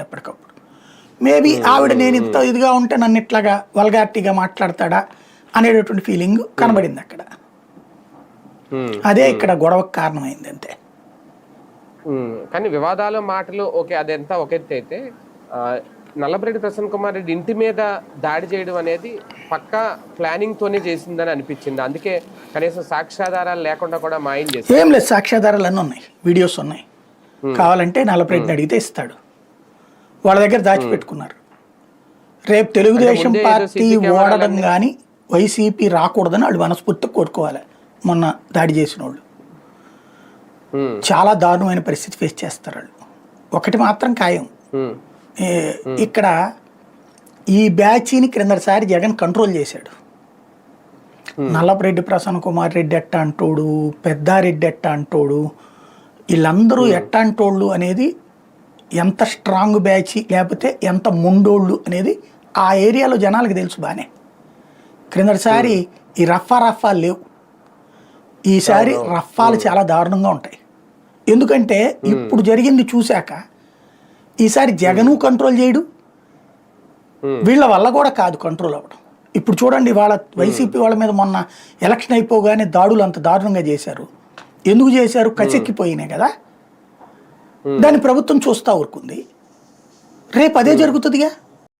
ఉంది ఎప్పటికప్పుడు మేబీ ఆవిడ నేను ఇంత ఇదిగా ఉంటే నన్ను ఇట్లాగా వల్గార్టీగా మాట్లాడతాడా అనేటటువంటి ఫీలింగ్ కనబడింది అక్కడ. ఉమ్, అదే ఇక్కడ గొడవకు కారణమైంది అంతే ఉమ్, కానీ వివాదాల మాటలు ఓకే అదంతా ఒక ఎత్తు అయితే నల్లబరెడ్డి ప్రసన్న కుమార్ రెడ్డి ఇంటి మీద దాడి చేయడం అనేది పక్కా ప్లానింగ్ తోనే చేసిందని అనిపించింది. అందుకే కనీసం సాక్ష్యాధారాలు లేకుండా కూడా మాయం చేసి ఏం లేదు సాక్ష్యాధారాలు అన్నీ ఉన్నాయి వీడియోస్ ఉన్నాయి. కావాలంటే నలభరెడ్డిని అడిగితే ఇస్తాడు. వాళ్ళ దగ్గర దాచిపెట్టుకున్నారు రేపు తెలుగుదేశం పార్టీ ఓడడం కానీ వైసీపీ రాకూడదని వాళ్ళు మనస్ఫూర్తిగా కోరుకోవాలి. మొన్న దాడి చేసిన వాళ్ళు. చాలా దారుణమైన పరిస్థితి ఫేస్ చేస్తారు వాళ్ళు. ఒకటి మాత్రం ఖాయం. ఇక్కడ ఈ బ్యాచ్ని క్రిందటిసారి జగన్ కంట్రోల్ చేశాడు. నల్లపరెడ్డి ప్రసన్న కుమార్ రెడ్డి ఎట్ట అంటోడు పెద్దారెడ్డి ఎట్ట అంటోడు వీళ్ళందరూ ఎట్ట అంటోళ్ళు అనేది ఎంత స్ట్రాంగ్ బ్యాచ్ లేకపోతే ఎంత ముండోళ్ళు అనేది ఆ ఏరియాలో జనాలకు తెలుసు బాగానే క్రిందటిసారి ఈ రఫా రఫాలు లేవు. ఈసారి రఫాలు చాలా దారుణంగా ఉంటాయి. ఎందుకంటే ఇప్పుడు జరిగింది చూశాక ఈసారి జగను కంట్రోల్ చేయడు. వీళ్ళ వల్ల కూడా కాదు కంట్రోల్ అవ్వడం. ఇప్పుడు చూడండి వాళ్ళ వైసీపీ వాళ్ళ మీద మొన్న ఎలక్షన్ అయిపోగానే దాడులు అంత దారుణంగా చేశారు. ఎందుకు చేశారు? కచెక్కిపోయినాయి కదా. దాన్ని ప్రభుత్వం చూస్తా ఊరుకుంది. రేపు అదే జరుగుతుందిగా?